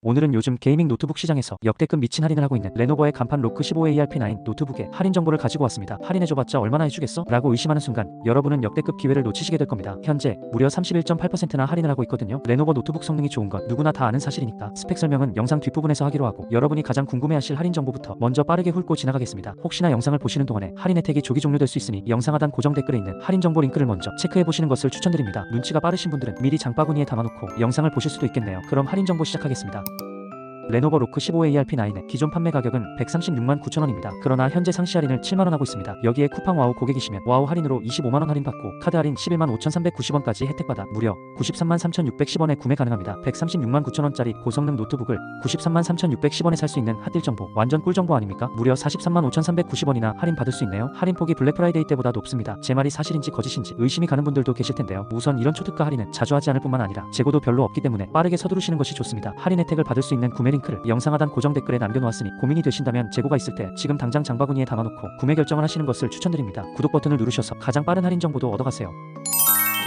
오늘은 요즘 게이밍 노트북 시장에서 역대급 미친 할인을 하고 있는 레노버의 간판 로크 15ARP9 노트북의 할인 정보를 가지고 왔습니다. 할인해줘봤자 얼마나 해주겠어? 라고 의심하는 순간 여러분은 역대급 기회를 놓치시게 될 겁니다. 현재 무려 31.8%나 할인을 하고 있거든요. 레노버 노트북 성능이 좋은 건 누구나 다 아는 사실이니까 스펙 설명은 영상 뒷부분에서 하기로 하고 여러분이 가장 궁금해하실 할인 정보부터 먼저 빠르게 훑고 지나가겠습니다. 혹시나 영상을 보시는 동안에 할인 혜택이 조기 종료될 수 있으니 영상 하단 고정 댓글에 있는 할인 정보 링크를 먼저 체크해 보시는 것을 추천드립니다. 눈치가 빠르신 분들은 미리 장바구니에 담아놓고 영상을 보실 수도 있겠네요. 그럼 할인 정보 시작하겠습니다. 레노버 로크 15ARP9의 기존 판매 가격은 136만 9천원입니다. 그러나 현재 상시 할인을 7만원 하고 있습니다. 여기에 쿠팡 와우 고객이시면 와우 할인으로 25만원 할인받고 카드 할인 11만 5,390원까지 혜택받아 무려 93만 3,610원에 구매 가능합니다. 136만 9천원짜리 고성능 노트북을 93만 3,610원에 살 수 있는 핫딜 정보 완전 꿀 정보 아닙니까? 무려 43만 5,390원이나 할인 받을 수 있네요. 할인 폭이 블랙 프라이데이 때보다 높습니다. 제 말이 사실인지 거짓인지 의심이 가는 분들도 계실 텐데요. 우선 이런 초특가 할인은 자주 하지 않을 뿐만 아니라 재고도 별로 없기 때문에 빠르게 서두르시는 것이 좋습니다. 할인 혜택을 받을 수 있는 구매 링 크를 영상 하단 고정 댓글에 남겨놓았으니 고민이 되신다면 재고가 있을 때 지금 당장 장바구니에 담아놓고 구매 결정을 하시는 것을 추천드립니다. 구독 버튼을 누르셔서 가장 빠른 할인 정보도 얻어가세요.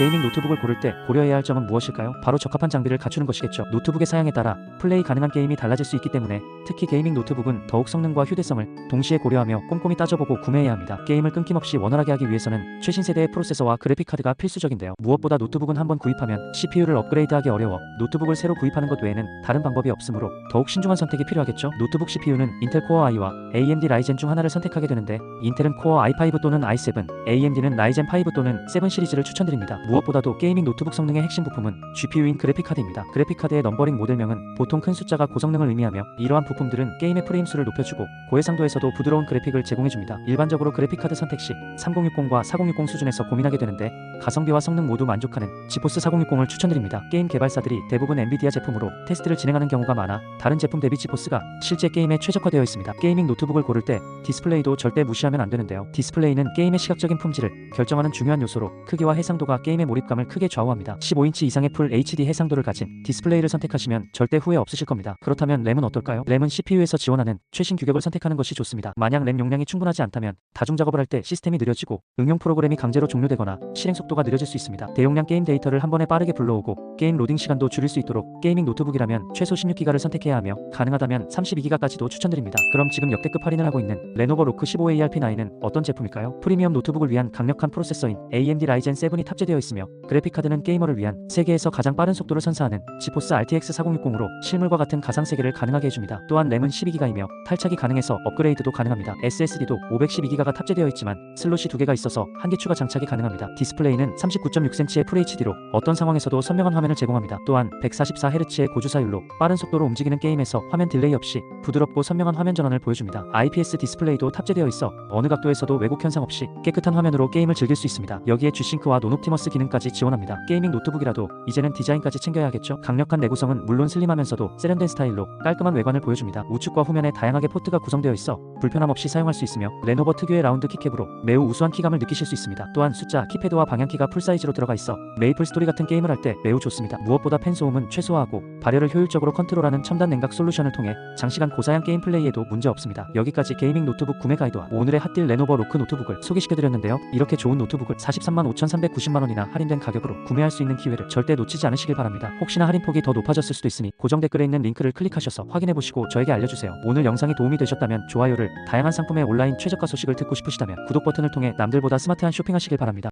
게이밍 노트북을 고를 때 고려해야 할 점은 무엇일까요? 바로 적합한 장비를 갖추는 것이겠죠. 노트북의 사양에 따라 플레이 가능한 게임이 달라질 수 있기 때문에 특히 게이밍 노트북은 더욱 성능과 휴대성을 동시에 고려하며 꼼꼼히 따져보고 구매해야 합니다. 게임을 끊김없이 원활하게 하기 위해서는 최신 세대의 프로세서와 그래픽 카드가 필수적인데요. 무엇보다 노트북은 한번 구입하면 CPU를 업그레이드하기 어려워 노트북을 새로 구입하는 것 외에는 다른 방법이 없으므로 더욱 신중한 선택이 필요하겠죠. 노트북 CPU는 인텔 코어 i와 AMD 라이젠 중 하나를 선택하게 되는데 인텔은 코어 i5 또는 i7, AMD는 라이젠 5 또는 7 시리즈를 추천드립니다. 무엇보다도 게이밍 노트북 성능의 핵심 부품은 GPU인 그래픽카드입니다. 그래픽카드의 넘버링 모델명은 보통 큰 숫자가 고성능을 의미하며 이러한 부품들은 게임의 프레임 수를 높여주고 고해상도에서도 부드러운 그래픽을 제공해줍니다. 일반적으로 그래픽카드 선택 시 3060과 4060 수준에서 고민하게 되는데 가성비와 성능 모두 만족하는 지포스 4060을 추천드립니다. 게임 개발사들이 대부분 엔비디아 제품으로 테스트를 진행하는 경우가 많아 다른 제품 대비 지포스가 실제 게임에 최적화되어 있습니다. 게이밍 노트북을 고를 때 디스플레이도 절대 무시하면 안 되는데요. 디스플레이는 게임의 시각적인 품질을 결정하는 중요한 요소로 크기와 해상도가 게임 의 몰입감을 크게 좌우합니다. 15인치 이상의 풀 HD 해상도를 가진 디스플레이를 선택하시면 절대 후회 없으실 겁니다. 그렇다면 램은 어떨까요? 램은 CPU에서 지원하는 최신 규격을 선택하는 것이 좋습니다. 만약 램 용량이 충분하지 않다면 다중 작업을 할 때 시스템이 느려지고 응용 프로그램이 강제로 종료되거나 실행 속도가 느려질 수 있습니다. 대용량 게임 데이터를 한 번에 빠르게 불러오고 게임 로딩 시간도 줄일 수 있도록 게이밍 노트북이라면 최소 16기가를 선택해야 하며 가능하다면 32기가까지도 추천드립니다. 그럼 지금 역대급 할인을 하고 있는 레노버 로크 15ARP9은 어떤 제품일까요? 프리미엄 노트북을 위한 강력한 프로세서인 AMD 라이젠 7이 탑재되어 있으며 그래픽카드는 게이머를 위한 세계에서 가장 빠른 속도를 선사하는 지포스 RTX 4060으로 실물과 같은 가상 세계를 가능하게 해줍니다. 또한 램은 12기가이며 탈착이 가능해서 업그레이드도 가능합니다. SSD도 512기가가 탑재되어 있지만 슬롯이 두 개가 있어서 한 개 추가 장착이 가능합니다. 디스플레이는 39.6cm의 FHD로 어떤 상황에서도 선명한 화면을 제공합니다. 또한 144Hz의 고주사율로 빠른 속도로 움직이는 게임에서 화면 딜레이 없이 부드럽고 선명한 화면 전환을 보여줍니다. IPS 디스플레이도 탑재되어 있어 어느 각도에서도 왜곡 현상 없이 깨끗한 화면으로 게임을 즐길 수 있습니다. 여기에 G싱크와 논옵티머스 기능까지 지원합니다. 게이밍 노트북이라도 이제는 디자인까지 챙겨야겠죠. 강력한 내구성은 물론 슬림하면서도 세련된 스타일로 깔끔한 외관을 보여줍니다. 우측과 후면에 다양하게 포트가 구성되어 있어 불편함 없이 사용할 수 있으며 레노버 특유의 라운드 키캡으로 매우 우수한 키감을 느끼실 수 있습니다. 또한 숫자, 키패드와 방향키가 풀사이즈로 들어가 있어 메이플 스토리 같은 게임을 할 때 매우 좋습니다. 무엇보다 팬 소음은 최소화하고 발열을 효율적으로 컨트롤하는 첨단 냉각 솔루션을 통해 장시간 고사양 게임 플레이에도 문제 없습니다. 여기까지 게이밍 노트북 구매 가이드와 오늘의 핫딜 레노버 로크 노트북을 소개시켜드렸는데요. 이렇게 좋은 노트북을 43만 5,390만원이나 할인된 가격으로 구매할 수 있는 기회를 절대 놓치지 않으시길 바랍니다. 혹시나 할인폭이 더 높아졌을 수도 있으니 고정 댓글에 있는 링크를 클릭하셔서 확인해보시고 저에게 알려주세요. 오늘 영상이 도움이 되셨다면 좋아요를 다양한 상품의 온라인 최저가 소식을 듣고 싶으시다면 구독 버튼을 통해 남들보다 스마트한 쇼핑하시길 바랍니다.